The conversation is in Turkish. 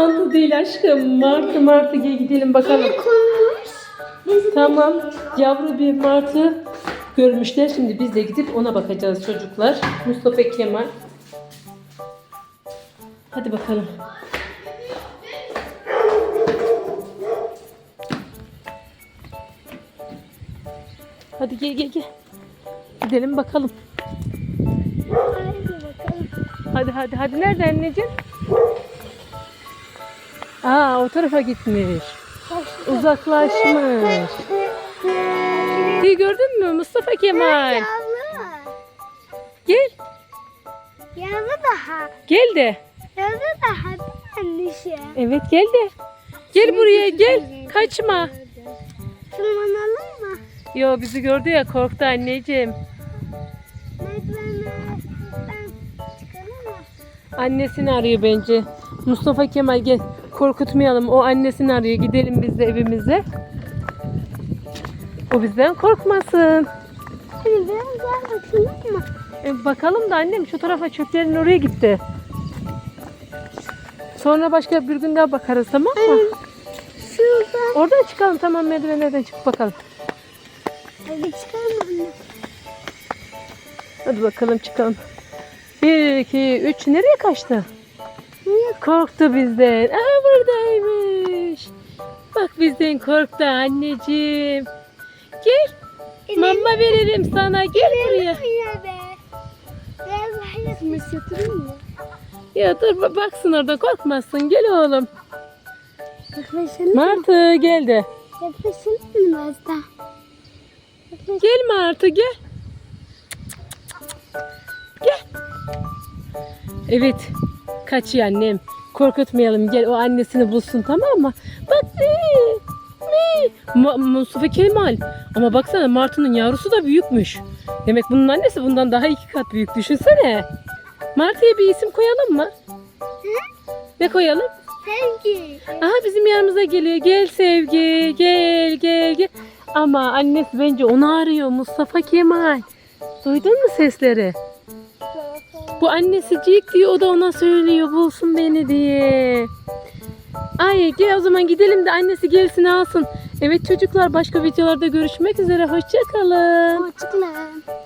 martı değil aşkım. Martı martı gel gidelim bakalım. konmuş. Tamam. Yavru bir martı görmüşler. Şimdi biz de gidip ona bakacağız çocuklar. Mustafa Kemal. Hadi bakalım. Hadi gel gel gel. Gidelim bakalım. Hadi hadi hadi. Nerede anneciğim? Aa o tarafa gitmiş. Uzaklaşmış. İyi gördün mü Mustafa Kemal? Gel. Yavru daha. Gel de. Yavru daha bir annesi. Evet gel de. Gel buraya gel. Kaçma. Tırmanalım mı? Yo bizi gördü ya korktu anneciğim. Annesini arıyor bence. Mustafa Kemal gel. Korkutmayalım. O annesini arıyor. Gidelim biz de evimize. O bizden korkmasın. Hadi biraz daha bakalım mı? E, bakalım da annem şu tarafa çöplerin oraya gitti. Sonra başka bir gün daha bakarız tamam mı? Şurada. Oradan çıkalım tamam merdivenlerden çıkıp bakalım. Hadi çıkalım anne. Hadi bakalım çıkalım. Bir, iki, üç. Nereye kaçtı? Korktu bizden. Aa buradaymış. Bak bizden korktu anneciğim. Gel. Mama verelim sana. Gel buraya. Biraz yatırayım mı? Ya dur ba- baksın orada korkmazsın. Gel oğlum. Yaklaşalım. Martı gel de. Yaklaşalım mı biraz daha? Gel Martı gel. Gel. Evet. Kaçıyor annem. Korkutmayalım. Gel o annesini bulsun tamam mı? Bak. Mi. Ma- Mustafa Kemal. Ama baksana Martı'nın yavrusu da büyükmüş. Demek bunun annesi bundan daha iki kat büyük. Düşünsene. Martı'ya bir isim koyalım mı? Ne koyalım? Sevgi. Aha bizim yanımıza geliyor. Gel Sevgi. Gel gel gel. Ama annesi bence onu arıyor Mustafa Kemal. Duydun mu sesleri? Bu annesicik diyor o da ona söylüyor bulsun beni diye. Ay gel o zaman gidelim de annesi gelsin alsın. Evet çocuklar başka videolarda görüşmek üzere. Hoşçakalın. Hoşçakalın.